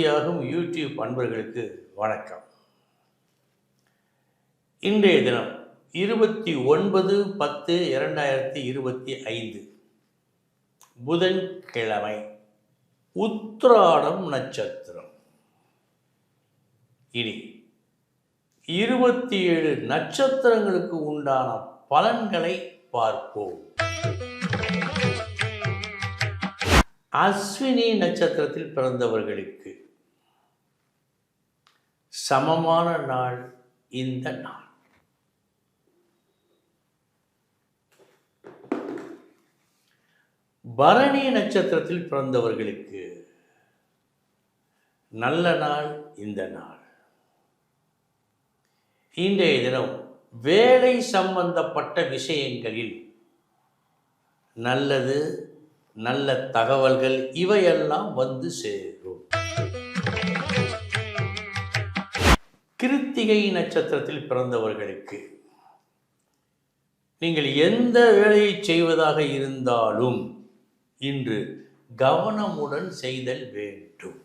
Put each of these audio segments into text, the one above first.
வழியாகும் யூடியூப் அன்பர்களுக்கு வணக்கம். இன்றைய தினம் இருபத்தி ஒன்பது பத்து இரண்டாயிரத்தி இருபத்தி ஐந்து. புதன்கிழமை உத்ராடம் நட்சத்திரம். இனி இருபத்தி ஏழு நட்சத்திரங்களுக்கு உண்டான பலன்களை பார்ப்போம். அஸ்வினி நட்சத்திரத்தில் பிறந்தவர்களுக்கு சமமான நாள் இந்த நாள். பரணி நட்சத்திரத்தில் பிறந்தவர்களுக்கு நல்ல நாள் இந்த நாள். இன்றைய தினம் வேலை சம்பந்தப்பட்ட விஷயங்களில் நல்லது நல்ல தகவல்கள் இவையெல்லாம் வந்து சேரும். கிருத்திகை நட்சத்திரத்தில் பிறந்தவர்களுக்கு. நீங்கள் எந்த வேலையை செய்வதாக இருந்தாலும் இன்று கவனமுடன் செய்தல் வேண்டும்.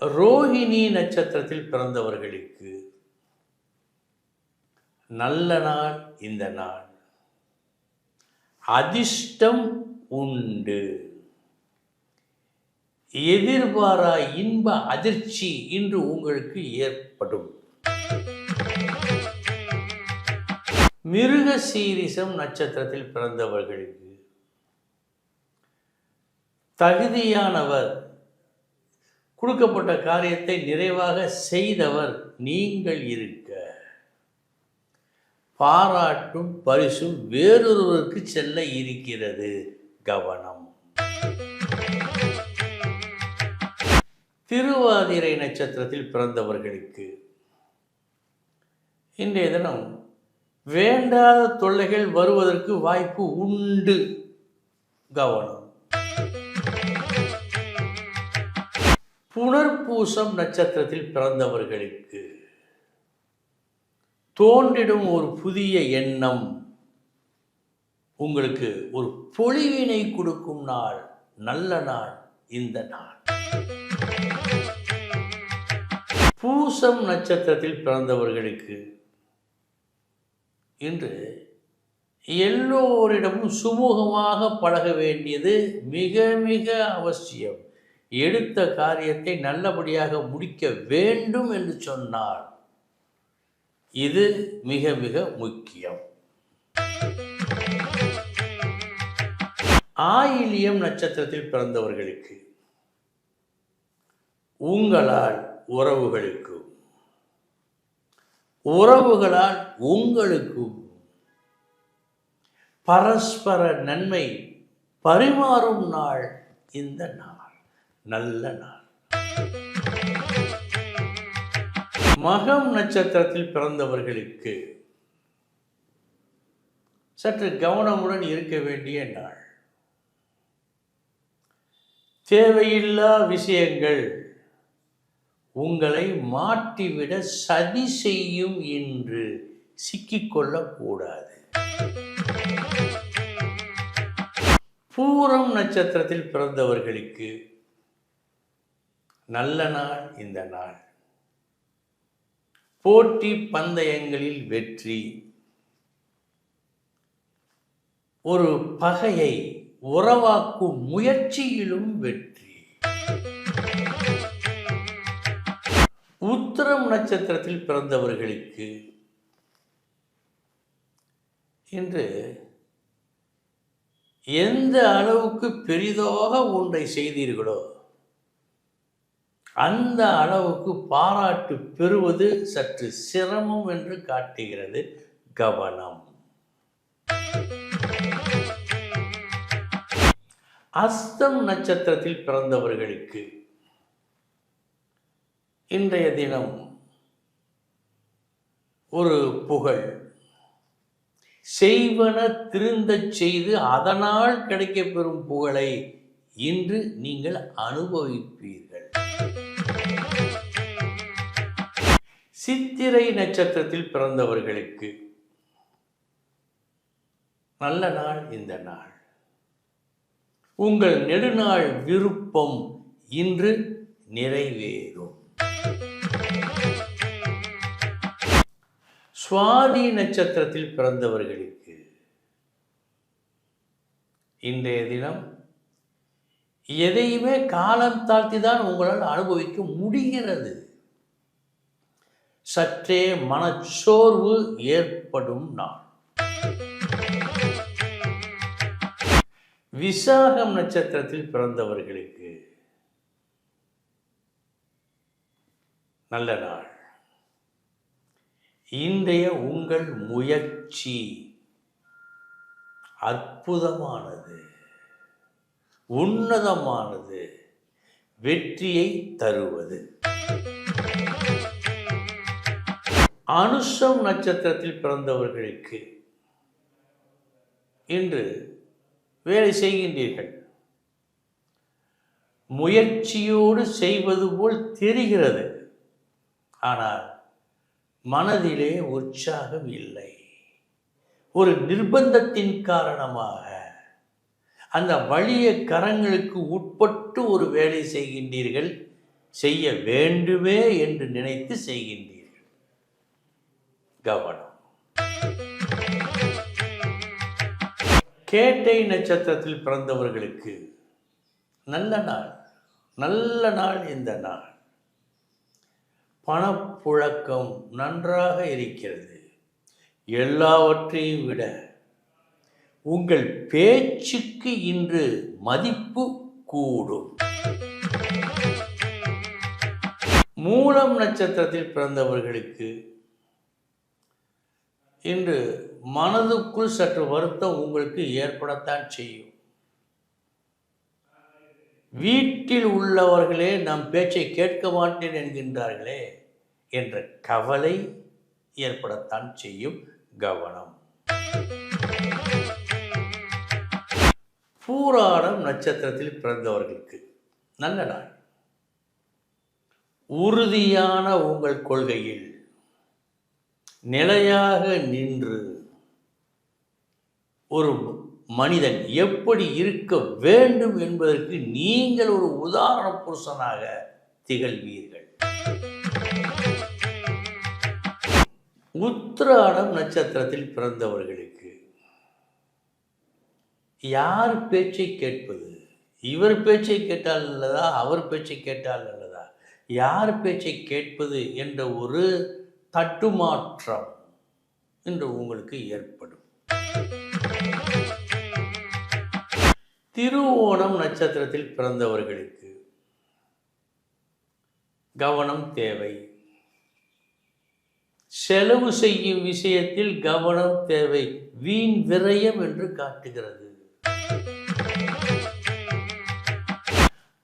ரோஹிணி நட்சத்திரத்தில் பிறந்தவர்களுக்கு நல்ல நாள் இந்த நாள். அதிர்ஷ்டம் உண்டு. எதிர்பாரா இன்ப அதிர்ச்சி இன்று உங்களுக்கு ஏற்படும். மிருக சீரிசம் நட்சத்திரத்தில் பிறந்தவர்களுக்கு தகுதியானவர் கொடுக்கப்பட்ட காரியத்தை நிறைவாக செய்தவர் நீங்கள் இருக்க. பாராட்டும் பரிசும் வேறொருவருக்கு செல்ல இருக்கிறது. கவனம். திருவாதிரை நட்சத்திரத்தில் பிறந்தவர்களுக்கு இன்றைய தினம் வேண்டாத தொல்லைகள் வருவதற்கு வாய்ப்பு உண்டு. கவனம். புனர்பூசம் நட்சத்திரத்தில் பிறந்தவர்களுக்கு தோன்றிடும் ஒரு புதிய எண்ணம். உங்களுக்கு ஒரு பொழிவினை கொடுக்கும் நாள் நல்ல நாள். இந்த நாள். பூசம் நட்சத்திரத்தில் பிறந்தவர்களுக்கு இன்று எல்லோரிடமும் சுமூகமாக பழக வேண்டியது மிக மிக அவசியம். எடுத்த காரியத்தை நல்லபடியாக முடிக்க வேண்டும் என்று சொன்னார் இது மிக மிக முக்கியம். ஆயிலியம் நட்சத்திரத்தில் பிறந்தவர்களுக்கு உங்களால் உறவுகளுக்கும் உறவுகளால் உங்களுக்கும் பரஸ்பர நன்மை பரிமாறும் நாள் இந்த நாள். நல்ல நாள். மகம் நட்சத்திரத்தில் பிறந்தவர்களுக்கு சற்று கவனமுடன் இருக்க வேண்டிய நாள். தேவையில்லா விஷயங்கள் உங்களை மாட்டிவிட சதி செய்யும் என்று சிக்கிக்கொள்ளக்கூடாது பூரம் நட்சத்திரத்தில் பிறந்தவர்களுக்கு நல்ல நாள் இந்த நாள். போட்டி பந்தயங்களில் வெற்றி. ஒரு பகையை உறவாக்கும் முயற்சியிலும் வெற்றி. உத்திரம் நட்சத்திரத்தில் பிறந்தவர்களுக்கு இன்று எந்த அளவுக்கு பெரிதாக ஒன்றை செய்தீர்களோ அந்த அளவுக்கு பாராட்டு பெறுவது சற்று சிரமம் என்று காட்டுகிறது கவனம். அஸ்தம் நட்சத்திரத்தில் பிறந்தவர்களுக்கு இன்றைய தினம் ஒரு புகழ். செய்வன திருந்தச் செய்து அதனால் கிடைக்கப்பெறும் புகழை இன்று நீங்கள் அனுபவிப்பீர்கள். சித்திரை நட்சத்திரத்தில் பிறந்தவர்களுக்கு நல்ல நாள் இந்த நாள். உங்கள் நெடுநாள் விருப்பம் இன்று நிறைவேறும். சுவாதி நட்சத்திரத்தில் பிறந்தவர்களுக்கு இன்றைய தினம் எதையுமே காலம் தாழ்த்தி தான் உங்களால் அனுபவிக்க முடிகிறது. சற்றே மனச்சோர்வு ஏற்படும் நாள். விசாகம் நட்சத்திரத்தில் பிறந்தவர்களுக்கு நல்ல நாள். இன்றைய உங்கள் முயற்சி அற்புதமானது உன்னதமானது வெற்றியை தருவது. அனுஷம் நட்சத்திரத்தில் பிறந்தவர்களுக்கு இன்று வேலை செய்கின்றீர்கள். முயற்சியோடு செய்வது போல் தெரிகிறது. ஆனால் மனதிலே உற்சாகம் இல்லை. ஒரு நிர்பந்தத்தின் காரணமாக அந்த வலிய கரங்களுக்கு உட்பட்டு ஒரு வேலை செய்கின்றீர்கள் செய்ய வேண்டுமே என்று நினைத்து செய்கின்றீர்கள். கவனம். கேட்டை நட்சத்திரத்தில் பிறந்தவர்களுக்கு நல்ல நாள் நல்ல நாள் இந்த நாள். பணப்புழக்கம் நன்றாக இருக்கிறது. எல்லாவற்றையும் விட உங்கள் பேச்சுக்கு இன்று மதிப்பு கூடும். மூலம் நட்சத்திரத்தில் பிறந்தவர்களுக்கு இன்று மனதுக்குள் சற்று வருத்தம் உங்களுக்கு ஏற்படத்தான் செய்யும். வீட்டில் உள்ளவர்களே நம் பேச்சை கேட்க மாட்டேன் என்கின்றார்களே என்ற கவலை ஏற்படத்தான் செய்யும் கவனம். பூராடம் நட்சத்திரத்தில் பிறந்தவர்களுக்கு நல்ல நாள். உறுதியான உங்கள் கொள்கையில் நிலையாக நின்று ஒரு மனிதன் எப்படி இருக்க வேண்டும் என்பதற்கு நீங்கள் ஒரு உதாரண புருஷனாக திகழ்வீர்கள். உத்திராடம் நட்சத்திரத்தில் பிறந்தவர்களுக்கு யார் பேச்சை கேட்பது? இவர் பேச்சை கேட்டால் நல்லதா? அவர் பேச்சை கேட்டால் நல்லதா? யார் பேச்சை கேட்பது? என்ற ஒரு தட்டுமாற்றம் என்று உங்களுக்கு ஏற்படும். திருவோணம் நட்சத்திரத்தில் பிறந்தவர்களுக்கு கவனம் தேவை. செலவு செய்யும் விஷயத்தில் கவனம் தேவை. வீண் விரயம் என்று காட்டுகிறது.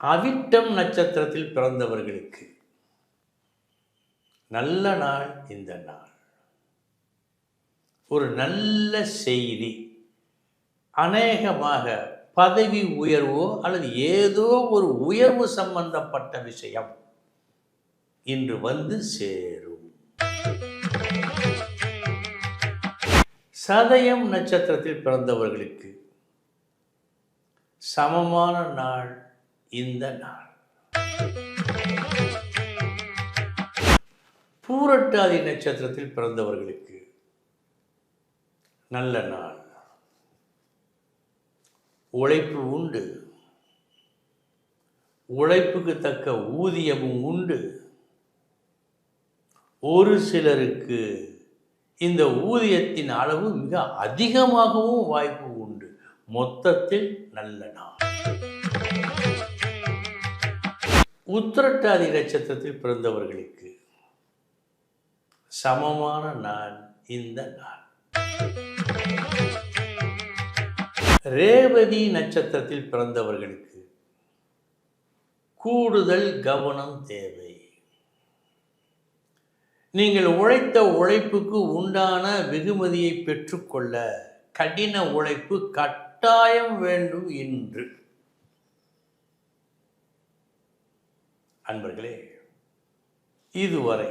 அவிட்டம் நட்சத்திரத்தில் பிறந்தவர்களுக்கு நல்ல நாள் இந்த நாள். ஒரு நல்ல செய்தி. அநேகமாக பதவி உயர்வோ அல்லது ஏதோ ஒரு உயர்வு சம்பந்தப்பட்ட விஷயம் இன்று வந்து சேரும். சதயம் நட்சத்திரத்தில் பிறந்தவர்களுக்கு சமமான நாள் இந்த நாள். பூரட்டாதி நட்சத்திரத்தில் பிறந்தவர்களுக்கு நல்ல நாள். உழைப்பு உண்டு. உழைப்புக்கு தக்க ஊதியமும் உண்டு. ஒரு சிலருக்கு இந்த ஊதியத்தின் அளவு மிக அதிகமாகவும் வாய்ப்பு உண்டு. மொத்தத்தில் நல்ல நாள். உத்திரட்டாதி நட்சத்திரத்தில் பிறந்தவர்களுக்கு சமமான நாள் இந்த நாள் ரேவதி நட்சத்திரத்தில் பிறந்தவர்களுக்கு கூடுதல் கவனம் தேவை. நீங்கள் உழைத்த உழைப்புக்கு உண்டான வெகுமதியை பெற்றுக்கொள்ள கடின உழைப்பு கட்டாயம் வேண்டும் என்று அன்பர்களே இதுவரை